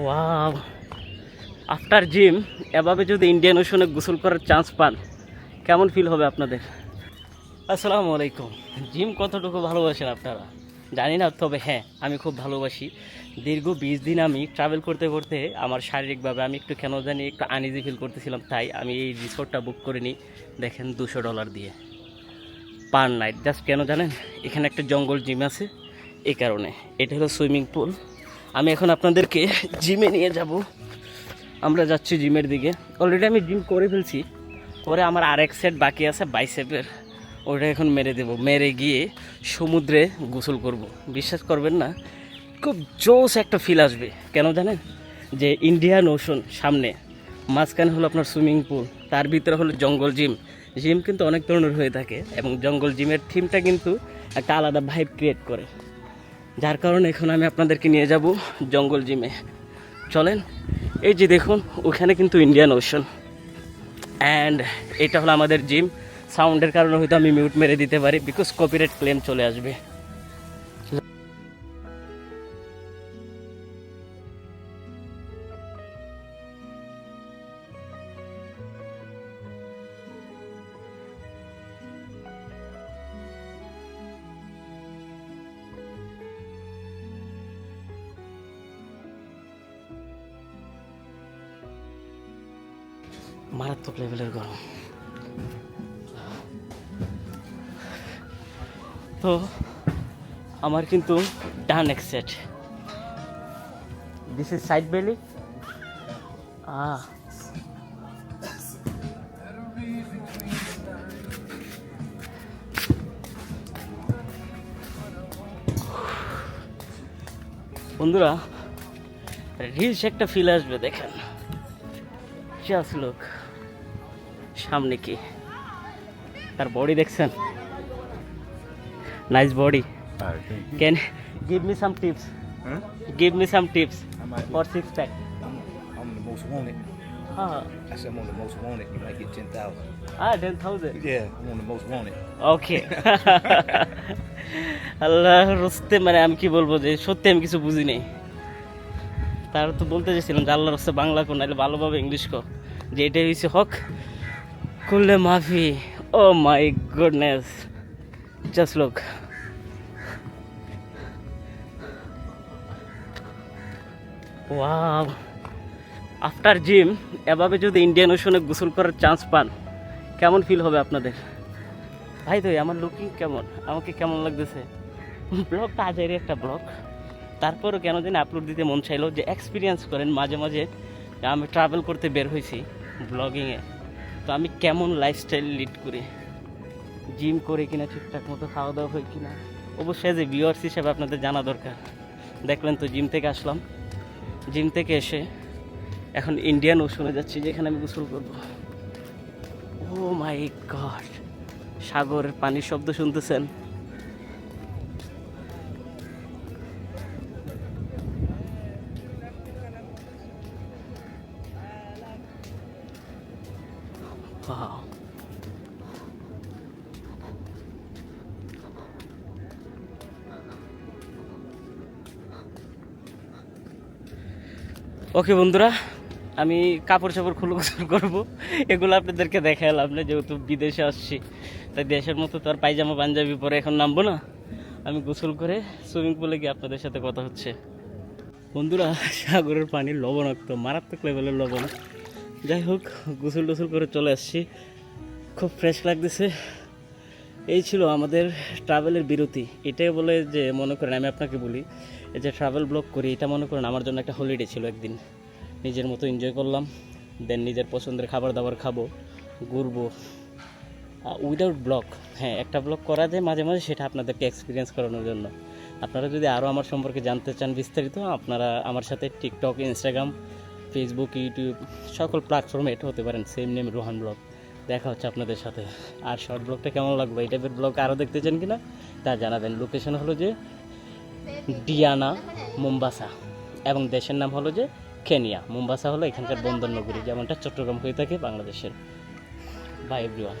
Wow after gym এভাবে যদি Indian ওশনে গোসল করার চান্স পান, কেমন ফিল হবে আপনাদের? আসসালামু আলাইকুম। জিম কতটুকু ভালোবাসেন আপনারা? জানি না, তবে হ্যাঁ আমি খুব ভালোবাসি। দীর্ঘ বিশ দিন আমি ট্রাভেল করতে করতে আমার শারীরিকভাবে আমি একটু কেন জানি একটু আনইজি ফিল করতেছিলাম, তাই আমি এই রিসোর্টটা বুক করে নিই দেখেন দুশো ডলার দিয়ে। পার নাইট জাস্ট কেন জানেন? এখানে একটা জঙ্গল জিম আছে এই কারণে। এটা হলো সুইমিং পুল আমি এখন আপনাদেরকে জিমে নিয়ে যাব। আমরা যাচ্ছি জিমের দিকে। অলরেডি আমি জিম করে ফেলছি। করে আমার আরেক সেট বাকি আছে, বাইসেপের। ওটা এখন মেরে দেব। মেরে গিয়ে সমুদ্রে গোসল করব। বিশ্বাস করবেন না, খুব জোস একটা ফিল আসবে। কেন জানেন? যে ইন্ডিয়ান ওশন সামনে, মাঝখানে হলো আপনার সুইমিং পুল তার ভিতরে হলো জঙ্গল জিম জিম কিন্তু অনেক ধরনের হয়ে থাকে এবং জঙ্গল জিমের থিমটা কিন্তু একটা আলাদা ভাইব ক্রিয়েট করে। যার কারণে এখন আমি আপনাদেরকে নিয়ে যাব জঙ্গল জিমে। চলেন, এই যে দেখুন, ওখানে কিন্তু ইন্ডিয়ান ওশন অ্যান্ড এটা হলো আমাদের জিম। সাউন্ডের কারণে হয়তো আমি মিউট মেরে দিতে পারি বিকজ কপিরাইট ক্লেম চলে আসবে। মারাত্মক লেভেলের গরম। তো আমার কিন্তু ডান এক set this is side belly ah. বন্ধুরা রিলস একটা ফিল আসবে দেখেন। জাস্ট লোক সামনে কি? তার বডি দেখছেন? Nice body can give me some tips Huh? Give me some tips for six pack I'm, I'm the most wanted. I said I'm on the most wanted. You might get 10,000. Ten thousand Yeah, I'm on the most wanted. Okay আল্লাহ রস্তে মানে আমি কি বলব যে সত্যি আমি কিছু বুঝি নেই। তার তো বলতে চাইছিলাম যে আল্লাহ রস্তে বাংলা কো নাহলে ভালোভাবে ইংলিশ কো যে এটাই হয়েছে হক করলে মাফি? O my goodness just look wow after gym এভাবে যদি ইন্ডিয়ান ওশনে গোসল করার চান্স পান, কেমন ফিল হবে আপনাদের? ভাই তো, আমার লুকিং কেমন? আমাকে কেমন লাগতেছে? ব্লগটা আজেরই একটা ব্লগ তারপরও কেন জানি আপলোড দিতে মন চাইলো যে এক্সপিরিয়েন্স করেন মাঝে মাঝে। আমি ট্রাভেল করতে বের হয়েছি ব্লগিংয়ে তো আমি কেমন লাইফস্টাইল লিড করি? জিম করে কিনা, ঠিকঠাক মতো খাওয়া দাওয়া হয় কিনা? অবশ্যই যে ভিওয়ার্স হিসেবে আপনাদের জানা দরকার। দেখলেন তো জিম থেকে আসলাম। জিম থেকে এসে এখন ইন্ডিয়ান ওশনে যাচ্ছি, যেখানে আমি গোসল করব। ও মাই গড সাগরের পানির শব্দ শুনতেছেন? Wow. ওকে বন্ধুরা, আমি কাপড় চাপড় খুলে গোসল করব। এগুলো আপনাদেরকে দেখালাম না, যেহেতু বিদেশে আসছি। তাই দেশের মতো তো আর পায়জামা, পাঞ্জাবি পরে এখন নামবো না। আমি গোসল করে সুইমিং পুলে গিয়ে আপনাদের সাথে কথা হচ্ছে। বন্ধুরা, সাগরের পানি লবণাক্ত, মারাত্মক লেভেলের লবণ। যাই হোক, গোসল টোসল করে চলে আসছি। খুব ফ্রেশ লাগতেছে। এই ছিল আমাদের ট্রাভেলের বিরতি। এটাই বলে যে মনে করেন, আমি আপনাকে বলি যে ট্রাভেল ব্লগ করি, এটা মনে করেন আমার জন্য একটা হলিডে ছিল একদিন। নিজের মতো এনজয় করলাম দেন নিজের পছন্দের খাবার দাবার খাব, ঘুরবো। উইদাউট ব্লগ হ্যাঁ একটা ব্লগ করা যায় মাঝে মাঝে, সেটা আপনাদেরকে এক্সপিরিয়েন্স করানোর জন্য। আপনারা যদি আরও আমার সম্পর্কে জানতে চান বিস্তারিত, আপনারা আমার সাথে টিকটক ইনস্টাগ্রাম ফেসবুক ইউটিউব সকল প্ল্যাটফর্মে এটা হতে পারেন। Same name Rohan vlog. দেখা হচ্ছে আপনাদের সাথে। আর শর্ট ব্লগটা কেমন লাগবে? এই টাইপের ব্লগ আরও দেখতে চান কিনা? তা জানাবেন। লোকেশন হলো যে ডিয়ানা, মোম্বাসা এবং দেশের নাম হলো যে কেনিয়া। মোম্বাসা হলো এখানকার বন্দর নগরী, যেমনটা চট্টগ্রাম হয়ে থাকে বাংলাদেশের। By everyone